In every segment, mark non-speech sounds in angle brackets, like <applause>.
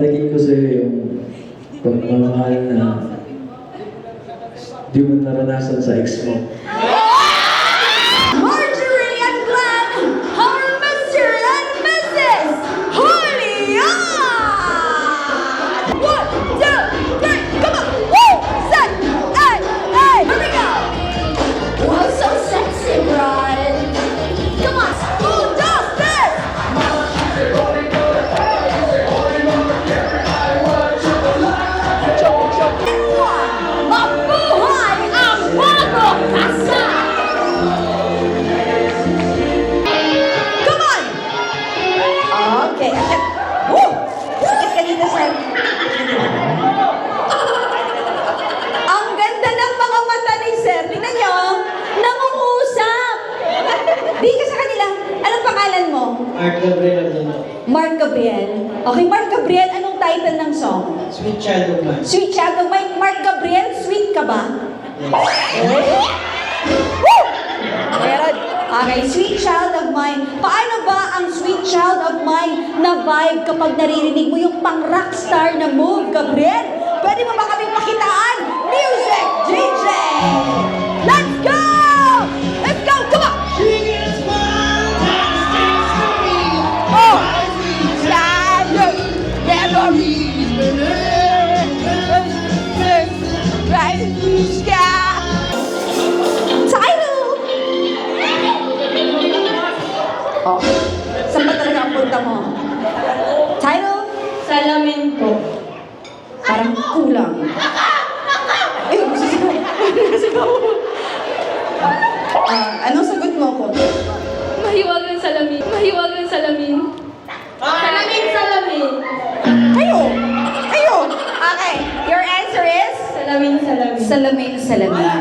papatikin ko sa'yo yung pagmamahal na di mo naranasan sa ex mo. Mark Gabriel Abdano. Mark Gabriel. Okay, Mark Gabriel, anong title ng song? Sweet child of mine. Sweet Child of Mine. Mark Gabriel, sweet ka ba? Yes. Woo! Meron. Okay, sweet child of mine. Paano ba ang sweet child of mine na vibe kapag naririnig mo yung pang rockstar na move, Gabriel? Pwede mo ba kaming pakitaan? Po. Parang kulang. Eh, sisigaw. Sisigaw. Ah, anong sagot mo ko? Mahiwagang salamin. Mahiwagang salamin. Salamin, salamin. Kayo! Kayo! Okay, your answer is? Salamin, salamin. Salamin, salamin.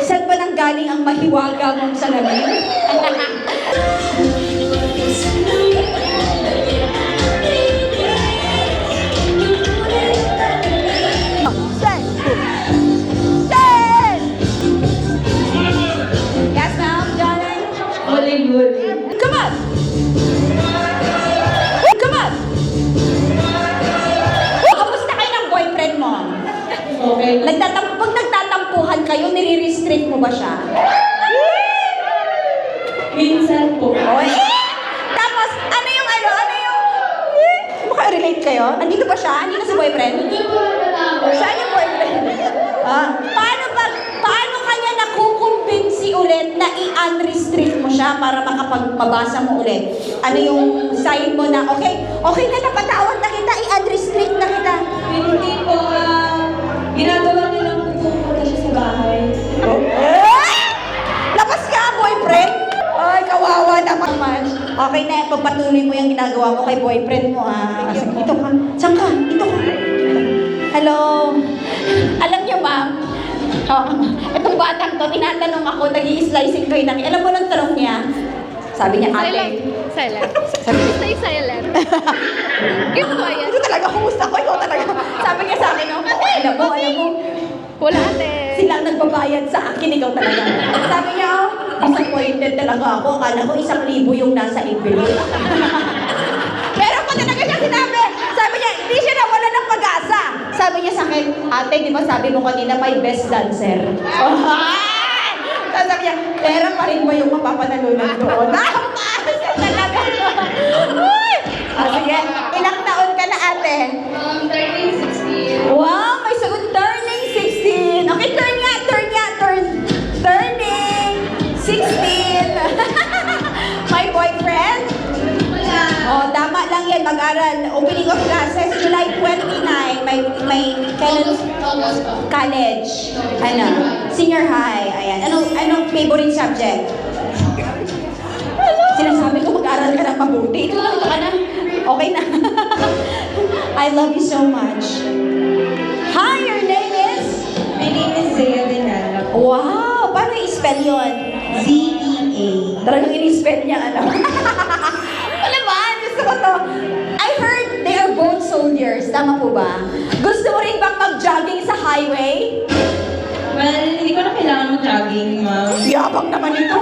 Saan ba nang galing ang mahiwaga mong salamin? <laughs> Come on! Come on! Kamusta kayo ng boyfriend mo? Okay. Nagtatam pag nagtatampuhan kayo, nire-restrict mo ba siya? Minsan po. Oh, eh! Tapos, ano yung ano, ano yung... Eh, Maka-relate kayo? Andito ba siya? Andito si boyfriend? Hindi po natapos. Saan yung boyfriend? Ah, paano ba, paano kanya nakukumbinsi ulit na i-unrestrict siya para makapagmabasa mo ulit? Ano yung sign mo na, okay, okay na napatawag na kita, i-unrestrict na kita. Hindi po, ah, ginagawa nilang pupunta siya sa bahay. Eh! Labas ka, boyfriend! Ay, kawawa naman. Okay na, pagpatuloy mo yung ginagawa mo kay boyfriend mo, ah. Dito ka. Saan ka? Dito ka. Hello. Alam niyo, ma'am, <laughs> itong batang to, tinatanong ako, nag slicing kayo ng... Alam mo nang tanong niya? Sabi niya, Silent. ate, Silent. <laughs> Stay silent. <laughs> Give ko yan. ito talaga, kumusta ko? Ikaw talaga. Sabi niya sa akin, oh, alam mo, alam mo, Wala ate. sila ang nagbabayad sa akin, ikaw talaga. Sabi niya, oh, disappointed talaga ako. Akala ko isang libo yung nasa envelope. Sabi mo kanina may best dancer? Tapos sabi niya, pera pa rin ba yung mapapanalunan doon? Ka <laughs> talaga. Yan, mag-aral. Opening of classes, July 29. May, may, kailan? College. Ano? Senior high. Ayan. Anong, anong favorite subject? Sinasabi ko mag-aral ka ng mabuti. Ito lang, ito ka na. Okay na. <laughs> I love you so much. Hi, your name is? My name is Zaya Dinala. Wow! Paano i-spell yun? Z-E-A. Talagang in-spell niya, ano? <laughs> I heard they are both soldiers. Tama po ba? Gusto mo rin bang mag-jogging sa highway? Well, hindi ko na kailangan mag-jogging, ma'am. Yabang naman ito.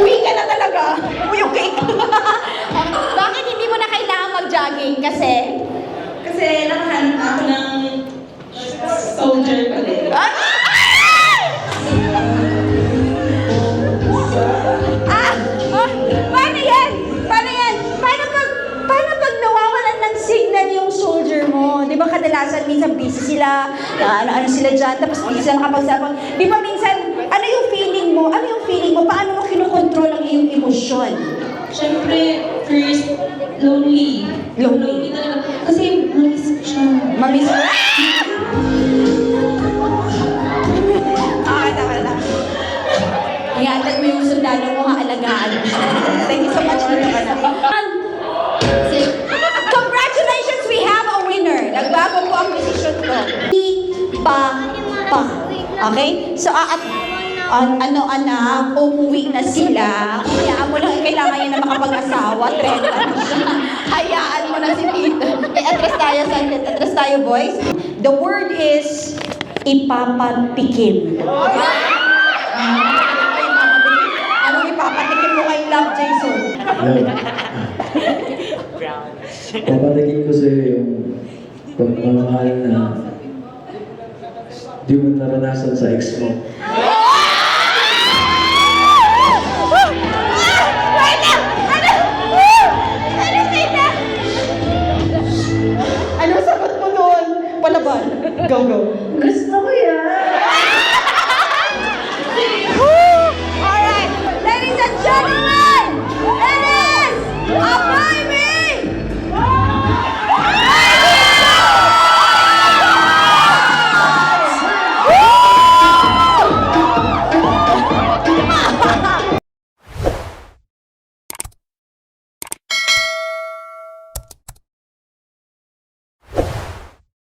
Uwi ka na talaga. Uwi yung cake. um, bakit hindi mo na kailangan mag-jogging? Kasi? Kasi nakahanap ako ng so minsan busy sila, na ano, ano sila dyan, tapos hindi sila makapagsabi. Di ba minsan, ano yung feeling mo? Ano yung feeling mo? Paano mo kinokontrol ang iyong emosyon? Siyempre, first, lonely. Lonely. talaga. Kasi, mamis ko siya. Mamiss mo? <laughs> Ah, tama na. Ingatan mo yung sundalo mo, haalagaan mo siya. Thank you so much. Pa, pa. Okay? So, ah, at, an- ano anak, umuwi na sila. Hayaan mo lang, kailangan niya na makapag-asawa. 30 na siya. Hayaan mo na si Peter. I-address tayo, saglit. Address tayo, boys. The word is ipapatikim. Anong ipapatikim mo kay Love Jason? Yun. Papatigin ko sa'yo yung pagmamahal na di mo naranasan sa ex mo.